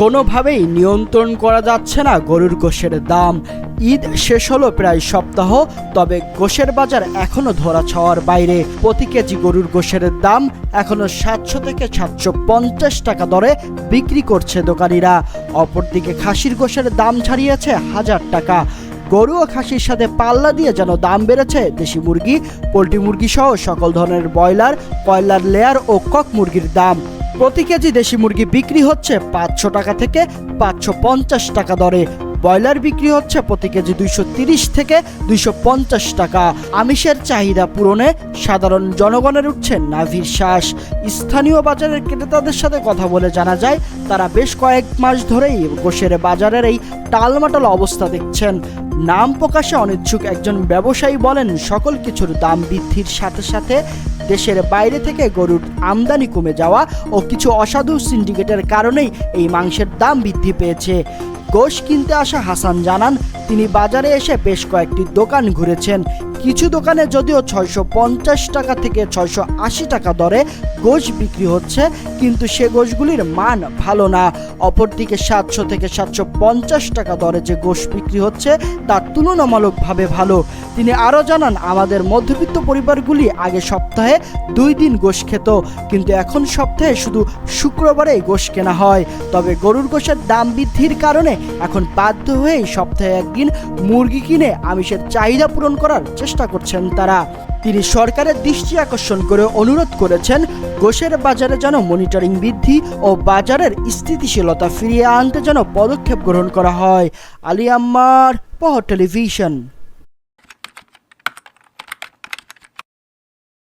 কোনোভাবেই নিয়ন্ত্রণ করা যাচ্ছে না গরুর গোষের দাম। ঈদ শেষ হলো প্রায় সপ্তাহ, তবে গোষের বাজার এখনও ধরা ছাওয়ার বাইরে। প্রতি কেজি গরুর গোষের দাম এখনও সাতশো থেকে সাতশো পঞ্চাশ টাকা দরে বিক্রি করছে দোকানিরা। অপরদিকে খাসির গোশের দাম ছাড়িয়েছে হাজার টাকা। গরু ও খাসির সাথে পাল্লা দিয়ে যেন দাম বেড়েছে, দেশি মুরগি, পোলট্রি মুরগি সহ সকল ধরনের ব্রয়লার, কয়লার লেয়ার ও কক মুরগির দাম। প্রতি কেজি দেশি মুরগি বিক্রি হচ্ছে পাঁচশো টাকা থেকে পাঁচশো পঞ্চাশ টাকা দরে। ব্রয়লার বিক্রি হচ্ছে প্রতি কেজি দুইশো তিরিশ থেকে দুইশো পঞ্চাশ টাকা। আমিষের চাহিদা পূরণে সাধারণ জনগণের উঠছে নাভির শ্বাস। স্থানীয় বাজারের ক্রেতাদের সাথে কথা বলে জানা যায়, তারা বেশ কয়েক মাস ধরেই গোশের বাজারের এই টালমাটাল অবস্থা দেখছেন। নাম প্রকাশে অনিচ্ছুক একজন ব্যবসায়ী বলেন, সকল কিছুর দাম বৃদ্ধির সাথে সাথে দেশের বাইরে থেকে গরুর আমদানি কমে যাওয়া ও কিছু অসাধু সিন্ডিকেটের কারণেই এই মাংসের দাম বৃদ্ধি পেয়েছে। গোশ কিনতে আসা হাসান জানান, তিনি বাজারে এসে বেশ কয়েকটি দোকান ঘুরেছেন। কিছু দোকানে যদিও ছয়শো পঞ্চাশ টাকা থেকে ছয়শো আশি টাকা দরে গোশ বিক্রি হচ্ছে, কিন্তু সে গোশগুলির মান ভালো না। অপরদিকে সাতশো থেকে সাতশো পঞ্চাশ টাকা দরে যে গোশ বিক্রি হচ্ছে, তা তুলনামূলকভাবে ভালো। তিনি আরও জানান, আমাদের মধ্যবিত্ত পরিবারগুলি আগে সপ্তাহে দুই দিন গোশ খেত, কিন্তু এখন সপ্তাহে শুধু শুক্রবারেই গোশ কেনা হয়। তবে গরুর গোশের দাম বৃদ্ধির কারণে এখন বাধ্য হয়েই সপ্তাহে একদিন মুরগি কিনে আমিষের চাহিদা পূরণ করার চেষ্টা করছেন তারা। তিনি সরকারের দৃষ্টি আকর্ষণ করে অনুরোধ করেছেন গোশের বাজারে যেন মনিটরিং বৃদ্ধি ও বাজারের স্থিতিশীলতা ফিরিয়ে আনতে যেন পদক্ষেপ গ্রহণ করা হয়। আলিয়াম্মার আম্মার পহ টেলিভিশন।